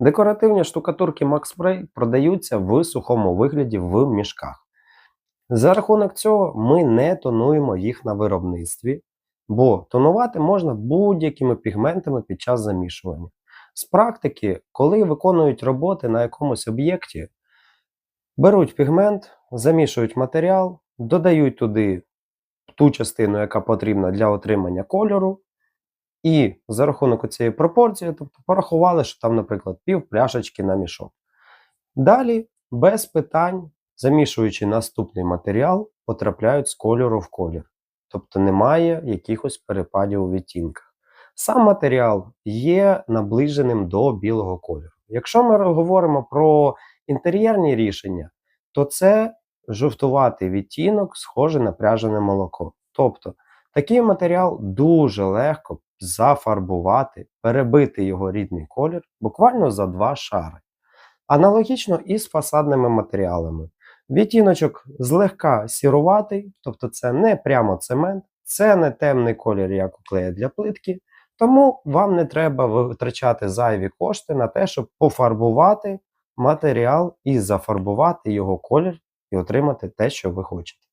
Декоративні штукатурки Max Spray продаються в сухому вигляді в мішках. За рахунок цього ми не тонуємо їх на виробництві, бо тонувати можна будь-якими пігментами під час замішування. З практики, коли виконують роботи на якомусь об'єкті, беруть пігмент, замішують матеріал, додають туди ту частину, яка потрібна для отримання кольору, і за рахунок цієї пропорції, тобто порахували, що там, наприклад, пів пляшечки на мішок. Далі, без питань, замішуючи наступний матеріал, потрапляють з кольору в колір. Тобто немає якихось перепадів у відтінках. Сам матеріал є наближеним до білого кольору. Якщо ми говоримо про інтер'єрні рішення, то це жовтуватий відтінок, схожий на пряжене молоко. Тобто такий матеріал дуже легко зафарбувати, перебити його рідний колір буквально за два шари. Аналогічно і з фасадними матеріалами. Відтіночок злегка сіруватий, тобто це не прямо цемент, це не темний колір, як у клея для плитки, тому вам не треба витрачати зайві кошти на те, щоб пофарбувати матеріал і зафарбувати його колір і отримати те, що ви хочете.